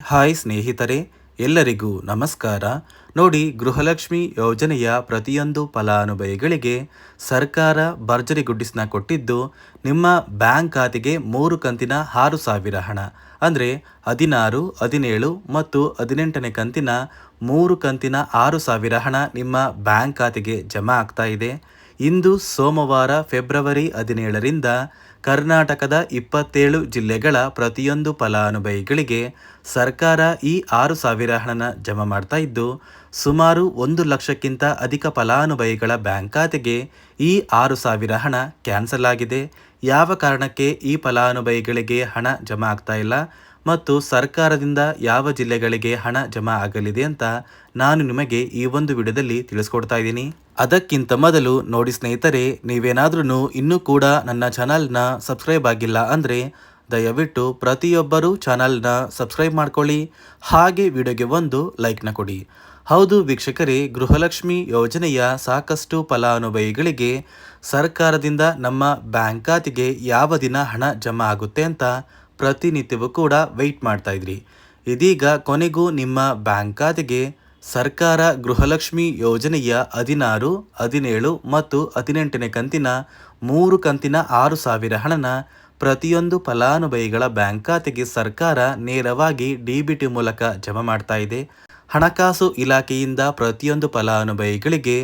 Hi ಸ್ನೇಹಿತರೆ, ಎಲ್ಲರಿಗೂ ನಮಸ್ಕಾರ. ನೋಡಿ, ಗೃಹಲಕ್ಷ್ಮಿ ಯೋಜನೆಯ ಪ್ರತಿಯೊಂದು ಫಲಾನುಭವಿಗಳಿಗೆ ಸರ್ಕಾರ ಭರ್ಜರಿ ಗುಡ್ಡಿಸ್ನ ಕೊಟ್ಟಿದ್ದು ನಿಮ್ಮ ಬ್ಯಾಂಕ್ ಖಾತೆಗೆ ಮೂರು ಕಂತಿನ ಆರು ಸಾವಿರ ಹಣ. ಅಂದರೆ ಹದಿನಾರು, ಹದಿನೇಳು ಮತ್ತು ಹದಿನೆಂಟನೇ ಕಂತಿನ ಮೂರು ಕಂತಿನ ಆರು ಸಾವಿರ ಹಣ ನಿಮ್ಮ ಬ್ಯಾಂಕ್ ಖಾತೆಗೆ ಜಮಾ ಆಗ್ತಾ ಇದೆ. ಇಂದು ಸೋಮವಾರ, ಫೆಬ್ರವರಿ ಹದಿನೇಳರಿಂದ ಕರ್ನಾಟಕದ ಇಪ್ಪತ್ತೇಳು ಜಿಲ್ಲೆಗಳ ಪ್ರತಿಯೊಂದು ಫಲಾನುಭವಿಗಳಿಗೆ ಸರ್ಕಾರ ಈ ಆರು ಸಾವಿರ ಹಣನ ಜಮಾ ಮಾಡ್ತಾ ಇದ್ದು, ಸುಮಾರು ಒಂದು ಲಕ್ಷಕ್ಕಿಂತ ಅಧಿಕ ಫಲಾನುಭವಿಗಳ ಬ್ಯಾಂಕ್ ಖಾತೆಗೆ ಈ ಆರು ಸಾವಿರ ಹಣ ಕ್ಯಾನ್ಸಲ್ ಆಗಿದೆ. ಯಾವ ಕಾರಣಕ್ಕೆ ಈ ಫಲಾನುಭವಿಗಳಿಗೆ ಹಣ ಜಮಾ ಆಗ್ತಾ ಇಲ್ಲ? ಮತ್ತು ಸರ್ಕಾರದಿಂದ ಯಾವ ಜಿಲ್ಲೆಗಳಿಗೆ ಹಣ ಜಮಾ ಆಗಲಿದೆ ಅಂತ ನಾನು ನಿಮಗೆ ಈ ಒಂದು ವಿಡಿಯೋದಲ್ಲಿ ತಿಳಿಸ್ಕೊಡ್ತಾ ಇದ್ದೀನಿ. ಅದಕ್ಕಿಂತ ಮೊದಲು ನೋಡಿ ಸ್ನೇಹಿತರೆ ನೀವೇನಾದ್ರೂ ಇನ್ನೂ ಕೂಡ ನನ್ನ ಚಾನಲ್ನ ಸಬ್ಸ್ಕ್ರೈಬ್ ಆಗಿಲ್ಲ ಅಂದರೆ ದಯವಿಟ್ಟು ಪ್ರತಿಯೊಬ್ಬರೂ ಚಾನಲ್ನ ಸಬ್ಸ್ಕ್ರೈಬ್ ಮಾಡ್ಕೊಳ್ಳಿ, ಹಾಗೆ ವಿಡಿಯೋಗೆ ಒಂದು ಲೈಕ್ನ ಕೊಡಿ. ಹೌದು ವೀಕ್ಷಕರೇ, ಗೃಹಲಕ್ಷ್ಮಿ ಯೋಜನೆಯ ಸಾಕಷ್ಟು ಫಲಾನುಭವಿಗಳಿಗೆ ಸರ್ಕಾರದಿಂದ ನಮ್ಮ ಬ್ಯಾಂಕ್ ಖಾತೆಗೆ ಯಾವ ದಿನ ಹಣ ಜಮಾ ಆಗುತ್ತೆ ಅಂತ ಪ್ರತಿನಿತ್ಯವೂ ಕೂಡ ವೆಯ್ಟ್ ಮಾಡ್ತಾ ಇದ್ರಿ. ಇದೀಗ ಕೊನೆಗೂ ನಿಮ್ಮ ಬ್ಯಾಂಕ್ ಖಾತೆಗೆ ಸರ್ಕಾರ ಗೃಹಲಕ್ಷ್ಮಿ ಯೋಜನೆಯ ಹದಿನಾರು, ಹದಿನೇಳು ಮತ್ತು ಹದಿನೆಂಟನೇ ಕಂತಿನ ಮೂರು ಕಂತಿನ ಆರು ಸಾವಿರ ಹಣನ ಪ್ರತಿಯೊಂದು ಫಲಾನುಭವಿಗಳ ಬ್ಯಾಂಕ್ ಖಾತೆಗೆ ಸರ್ಕಾರ ನೇರವಾಗಿ ಡಿ ಬಿ ಟಿ ಮೂಲಕ ಜಮಾ ಮಾಡ್ತಾ ಇದೆ. ಹಣಕಾಸು ಇಲಾಖೆಯಿಂದ ಪ್ರತಿಯೊಂದು ಫಲಾನುಭವಿಗಳಿಗೆ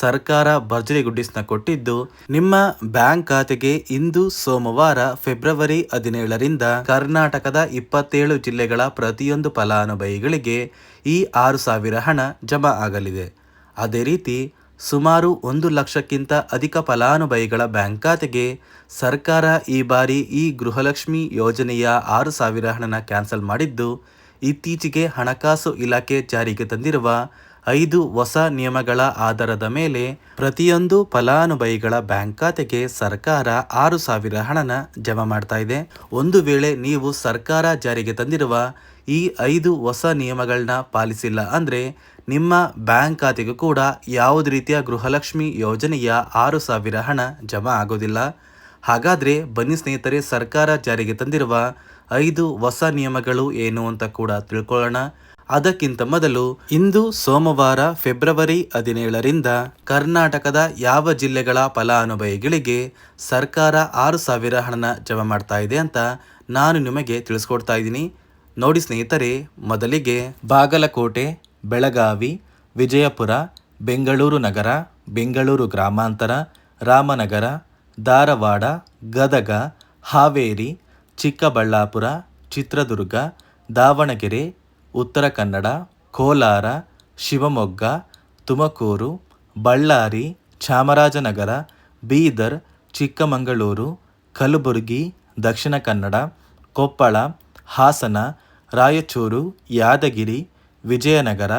ಸರ್ಕಾರ ಭರ್ಜರಿ ಗುಡ್ಡಿಸ್ನ ಕೊಟ್ಟಿದ್ದು, ನಿಮ್ಮ ಬ್ಯಾಂಕ್ ಖಾತೆಗೆ ಇಂದು ಸೋಮವಾರ ಫೆಬ್ರವರಿ ಹದಿನೇಳರಿಂದ ಕರ್ನಾಟಕದ ಇಪ್ಪತ್ತೇಳು ಜಿಲ್ಲೆಗಳ ಪ್ರತಿಯೊಂದು ಫಲಾನುಭವಿಗಳಿಗೆ ಈ ಆರು ಸಾವಿರ ಹಣ ಜಮಾ ಆಗಲಿದೆ. ಅದೇ ರೀತಿ, ಸುಮಾರು ಒಂದು ಲಕ್ಷಕ್ಕಿಂತ ಅಧಿಕ ಫಲಾನುಭವಿಗಳ ಬ್ಯಾಂಕ್ ಖಾತೆಗೆ ಸರ್ಕಾರ ಈ ಬಾರಿ ಈ ಗೃಹಲಕ್ಷ್ಮಿ ಯೋಜನೆಯ ಆರು ಸಾವಿರ ಹಣನ ಕ್ಯಾನ್ಸಲ್ ಮಾಡಿದ್ದು ಇತ್ತೀಚೆಗೆ ಹಣಕಾಸು ಇಲಾಖೆ ಜಾರಿಗೆ ತಂದಿರುವ ಐದು ಹೊಸ ನಿಯಮಗಳ ಆಧಾರದ ಮೇಲೆ ಪ್ರತಿಯೊಂದು ಫಲಾನುಭವಿಗಳ ಬ್ಯಾಂಕ್ ಖಾತೆಗೆ ಸರ್ಕಾರ ಆರು ಸಾವಿರ ಹಣನ ಜಮಾ ಮಾಡ್ತಾ ಇದೆ. ಒಂದು ವೇಳೆ ನೀವು ಸರ್ಕಾರ ಜಾರಿಗೆ ತಂದಿರುವ ಈ ಐದು ಹೊಸ ನಿಯಮಗಳನ್ನ ಪಾಲಿಸಿಲ್ಲ ಅಂದರೆ ನಿಮ್ಮ ಬ್ಯಾಂಕ್ ಖಾತೆಗೂ ಕೂಡ ಯಾವುದೇ ರೀತಿಯ ಗೃಹಲಕ್ಷ್ಮಿ ಯೋಜನೆಯ ಆರು ಸಾವಿರ ಹಣ ಜಮಾ ಆಗೋದಿಲ್ಲ. ಹಾಗಾದರೆ ಬನ್ನಿ ಸ್ನೇಹಿತರೆ, ಸರ್ಕಾರ ಜಾರಿಗೆ ತಂದಿರುವ ಐದು ಹೊಸ ನಿಯಮಗಳು ಏನು ಅಂತ ಕೂಡ ತಿಳ್ಕೊಳ್ಳೋಣ. ಅದಕ್ಕಿಂತ ಮೊದಲು ಇಂದು ಸೋಮವಾರ ಫೆಬ್ರವರಿ ಹದಿನೇಳರಿಂದ ಕರ್ನಾಟಕದ ಯಾವ ಜಿಲ್ಲೆಗಳ ಫಲಾನುಭವಿಗಳಿಗೆ ಸರ್ಕಾರ ಆರು ಸಾವಿರ ಹಣನ ಜಮಾ ಮಾಡ್ತಾ ಇದೆ ಅಂತ ನಾನು ನಿಮಗೆ ತಿಳಿಸ್ಕೊಡ್ತಾ ಇದ್ದೀನಿ. ನೋಡಿ ಸ್ನೇಹಿತರೆ, ಮೊದಲಿಗೆ ಬಾಗಲಕೋಟೆ, ಬೆಳಗಾವಿ, ವಿಜಯಪುರ, ಬೆಂಗಳೂರು ನಗರ, ಬೆಂಗಳೂರು ಗ್ರಾಮಾಂತರ, ರಾಮನಗರ, ಧಾರವಾಡ, ಗದಗ, ಹಾವೇರಿ ಚಿಕ್ಕಬಳ್ಳಾಪುರ, ಚಿತ್ರದುರ್ಗ, ದಾವಣಗೆರೆ, ಉತ್ತರ ಕನ್ನಡ, ಕೋಲಾರ, ಶಿವಮೊಗ್ಗ, ತುಮಕೂರು, ಬಳ್ಳಾರಿ, ಚಾಮರಾಜನಗರ, ಬೀದರ್, ಚಿಕ್ಕಮಗಳೂರು, ಕಲಬುರಗಿ, ದಕ್ಷಿಣ ಕನ್ನಡ, ಕೊಪ್ಪಳ, ಹಾಸನ, ರಾಯಚೂರು, ಯಾದಗಿರಿ, ವಿಜಯನಗರ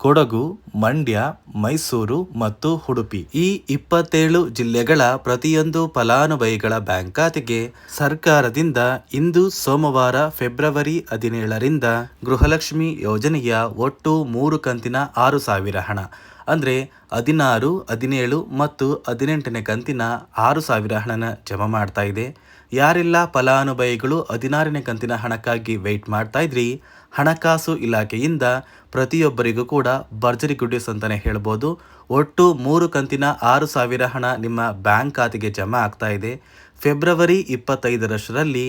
ಕೊಡಗು, ಮಂಡ್ಯ, ಮೈಸೂರು ಮತ್ತು ಉಡುಪಿ ಈ ಇಪ್ಪತ್ತೇಳು ಜಿಲ್ಲೆಗಳ ಪ್ರತಿಯೊಂದು ಫಲಾನುಭವಿಗಳ ಬ್ಯಾಂಕ್ ಖಾತೆಗೆ ಸರ್ಕಾರದಿಂದ ಇಂದು ಸೋಮವಾರ ಫೆಬ್ರವರಿ ಹದಿನೇಳರಿಂದ ಗೃಹಲಕ್ಷ್ಮಿ ಯೋಜನೆಯ ಒಟ್ಟು ಮೂರು ಕಂತಿನ ಆರು ಸಾವಿರ ಹಣ, ಅಂದರೆ ಹದಿನಾರು, ಹದಿನೇಳು ಮತ್ತು ಹದಿನೆಂಟನೇ ಕಂತಿನ ಆರು ಸಾವಿರ ಹಣನ ಜಮಾ ಮಾಡ್ತಾ ಇದೆ. ಯಾರೆಲ್ಲ ಫಲಾನುಭವಿಗಳು ಹದಿನಾರನೇ ಕಂತಿನ ಹಣಕ್ಕಾಗಿ ವೆಯ್ಟ್ ಮಾಡ್ತಾ ಇದ್ರಿ. ಹಣಕಾಸು ಇಲಾಖೆಯಿಂದ ಪ್ರತಿಯೊಬ್ಬರಿಗೂ ಕೂಡ ಭರ್ಜರಿ ಗುಡ್ಡಿಸ್ ಅಂತಾನೆ ಹೇಳ್ಬೋದು. ಒಟ್ಟು ಮೂರು ಕಂತಿನ ಆರು ಸಾವಿರ ಹಣ ನಿಮ್ಮ ಬ್ಯಾಂಕ್ ಖಾತೆಗೆ ಜಮಾ ಆಗ್ತಾ ಇದೆ. ಫೆಬ್ರವರಿ ಇಪ್ಪತ್ತೈದರಷ್ಟರಲ್ಲಿ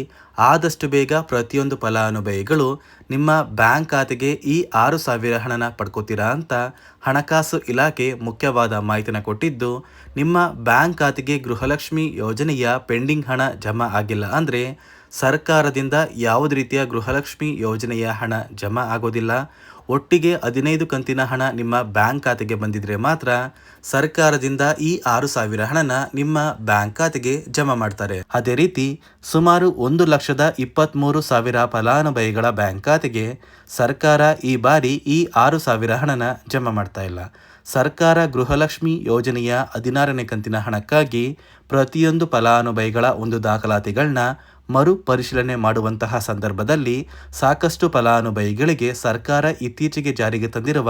ಆದಷ್ಟು ಬೇಗ ಪ್ರತಿಯೊಂದು ಫಲಾನುಭವಿಗಳು ನಿಮ್ಮ ಬ್ಯಾಂಕ್ ಖಾತೆಗೆ ಈ ಆರು ಸಾವಿರ ಹಣನ ಪಡ್ಕೋತೀರಾ ಅಂತ ಹಣಕಾಸು ಇಲಾಖೆ ಮುಖ್ಯವಾದ ಮಾಹಿತಿನ ಕೊಟ್ಟಿದ್ದು, ನಿಮ್ಮ ಬ್ಯಾಂಕ್ ಖಾತೆಗೆ ಗೃಹಲಕ್ಷ್ಮಿ ಯೋಜನೆಯ ಪೆಂಡಿಂಗ್ ಹಣ ಜಮಾ ಆಗಿಲ್ಲ ಅಂದರೆ ಸರ್ಕಾರದಿಂದ ಯಾವುದೇ ರೀತಿಯ ಗೃಹಲಕ್ಷ್ಮಿ ಯೋಜನೆಯ ಹಣ ಜಮಾ ಆಗೋದಿಲ್ಲ. ಒಟ್ಟಿಗೆ ಹದಿನೈದು ಕಂತಿನ ಹಣ ನಿಮ್ಮ ಬ್ಯಾಂಕ್ ಖಾತೆಗೆ ಬಂದಿದ್ರೆ ಮಾತ್ರ ಸರ್ಕಾರದಿಂದ ಈ ಆರು ಸಾವಿರ ಹಣನ ನಿಮ್ಮ ಬ್ಯಾಂಕ್ ಖಾತೆಗೆ ಜಮಾ ಮಾಡ್ತಾರೆ. ಅದೇ ರೀತಿ ಸುಮಾರು ಒಂದು ಲಕ್ಷದ ಇಪ್ಪತ್ತ್ಮೂರು ಸಾವಿರ ಫಲಾನುಭವಿಗಳ ಬ್ಯಾಂಕ್ ಖಾತೆಗೆ ಸರ್ಕಾರ ಈ ಬಾರಿ ಈ ಆರು ಸಾವಿರ ಹಣನ ಜಮಾ ಮಾಡ್ತಾ ಇಲ್ಲ. ಸರ್ಕಾರ ಗೃಹಲಕ್ಷ್ಮಿ ಯೋಜನೆಯ ಹದಿನಾರನೇ ಕಂತಿನ ಹಣಕ್ಕಾಗಿ ಪ್ರತಿಯೊಂದು ಫಲಾನುಭವಿಗಳ ಒಂದು ದಾಖಲಾತಿಗಳನ್ನ ಮರು ಪರಿಶೀಲನೆ ಮಾಡುವಂತಹ ಸಂದರ್ಭದಲ್ಲಿ ಸಾಕಷ್ಟು ಫಲಾನುಭವಿಗಳಿಗೆ ಸರ್ಕಾರ ಇತ್ತೀಚೆಗೆ ಜಾರಿಗೆ ತಂದಿರುವ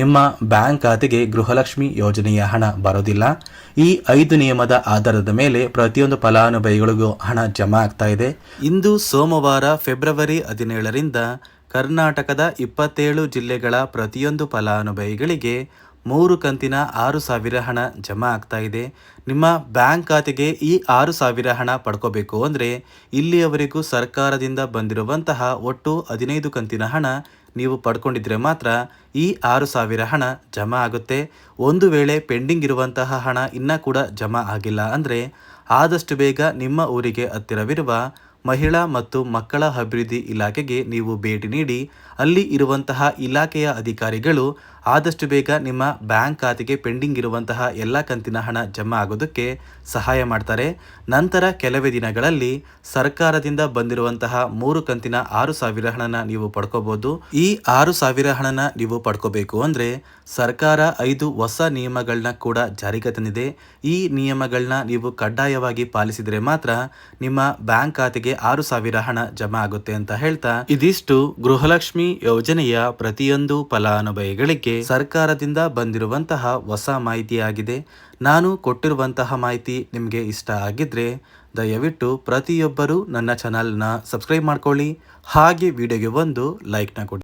ನಿಮ್ಮ ಬ್ಯಾಂಕ್ ಖಾತೆಗೆ ಗೃಹಲಕ್ಷ್ಮಿ ಯೋಜನೆಯ ಹಣ ಬರೋದಿಲ್ಲ. ಈ ಐದು ನಿಯಮದ ಆಧಾರದ ಮೇಲೆ ಪ್ರತಿಯೊಂದು ಫಲಾನುಭವಿಗಳಿಗೂ ಹಣ ಜಮಾ ಆಗ್ತಾ ಇದೆ. ಇಂದು ಸೋಮವಾರ ಫೆಬ್ರವರಿ ಹದಿನೇಳರಿಂದ ಕರ್ನಾಟಕದ ಇಪ್ಪತ್ತೇಳು ಜಿಲ್ಲೆಗಳ ಪ್ರತಿಯೊಂದು ಫಲಾನುಭವಿಗಳಿಗೆ ಮೂರು ಕಂತಿನ ಆರು ಸಾವಿರ ಹಣ ಜಮಾ ಆಗ್ತಾ ಇದೆ. ನಿಮ್ಮ ಬ್ಯಾಂಕ್ ಖಾತೆಗೆ ಈ ಆರು ಸಾವಿರ ಹಣ ಪಡ್ಕೋಬೇಕು ಅಂದರೆ ಇಲ್ಲಿಯವರೆಗೂ ಸರ್ಕಾರದಿಂದ ಬಂದಿರುವಂತಹ ಒಟ್ಟು ಹದಿನೈದು ಕಂತಿನ ಹಣ ನೀವು ಪಡ್ಕೊಂಡಿದ್ರೆ ಮಾತ್ರ ಈ ಆರು ಸಾವಿರ ಹಣ ಜಮಾ ಆಗುತ್ತೆ. ಒಂದು ವೇಳೆ ಪೆಂಡಿಂಗ್ ಇರುವಂತಹ ಹಣ ಇನ್ನೂ ಕೂಡ ಜಮಾ ಆಗಿಲ್ಲ ಅಂದರೆ ಆದಷ್ಟು ಬೇಗ ನಿಮ್ಮ ಊರಿಗೆ ಹತ್ತಿರವಿರುವ ಮಹಿಳಾ ಮತ್ತು ಮಕ್ಕಳ ಅಭಿವೃದ್ಧಿ ಇಲಾಖೆಗೆ ನೀವು ಭೇಟಿ ನೀಡಿ, ಅಲ್ಲಿ ಇರುವಂತಹ ಇಲಾಖೆಯ ಅಧಿಕಾರಿಗಳು ಆದಷ್ಟು ಬೇಗ ನಿಮ್ಮ ಬ್ಯಾಂಕ್ ಖಾತೆಗೆ ಪೆಂಡಿಂಗ್ ಇರುವಂತಹ ಎಲ್ಲ ಕಂತಿನ ಹಣ ಜಮಾ ಆಗೋದಕ್ಕೆ ಸಹಾಯ ಮಾಡ್ತಾರೆ. ನಂತರ ಕೆಲವೇ ದಿನಗಳಲ್ಲಿ ಸರ್ಕಾರದಿಂದ ಬಂದಿರುವಂತಹ ಮೂರು ಕಂತಿನ ಆರು ಸಾವಿರ ಹಣನ ನೀವು ಪಡ್ಕೋಬಹುದು ಈ ಆರು ಸಾವಿರ ಹಣನ ನೀವು ಪಡ್ಕೋಬೇಕು ಅಂದರೆ ಸರ್ಕಾರ ಐದು ಹೊಸ ನಿಯಮಗಳನ್ನ ಕೂಡ ಜಾರಿಗೆ ತಂದಿದೆ. ಈ ನಿಯಮಗಳನ್ನ ನೀವು ಕಡ್ಡಾಯವಾಗಿ ಪಾಲಿಸಿದರೆ ಮಾತ್ರ ನಿಮ್ಮ ಬ್ಯಾಂಕ್ ಖಾತೆಗೆ ಆರು ಸಾವಿರ ಹಣ ಜಮಾ ಆಗುತ್ತೆ ಅಂತ ಹೇಳ್ತಾ, ಇದಿಷ್ಟು ಗೃಹಲಕ್ಷ್ಮಿ ಯೋಜನೆಯ ಪ್ರತಿಯೊಂದು ಫಲಾನುಭವಿಗಳಿಗೆ ಸರ್ಕಾರದಿಂದ ಬಂದಿರುವಂತಹ ಹೊಸ ಮಾಹಿತಿಯಾಗಿದೆ ನಾನು ಕೊಟ್ಟಿರುವಂತಹ ಮಾಹಿತಿ ನಿಮಗೆ ಇಷ್ಟ ಆಗಿದ್ರೆ ದಯವಿಟ್ಟು ಪ್ರತಿಯೊಬ್ಬರು ನನ್ನ ಚಾನಲ್ನ ಸಬ್ಸ್ಕ್ರೈಬ್ ಮಾಡ್ಕೊಳ್ಳಿ. ಹಾಗೆ ವಿಡಿಯೋಗೆ ಒಂದು ಲೈಕ್ನ ಕೊಡಿ.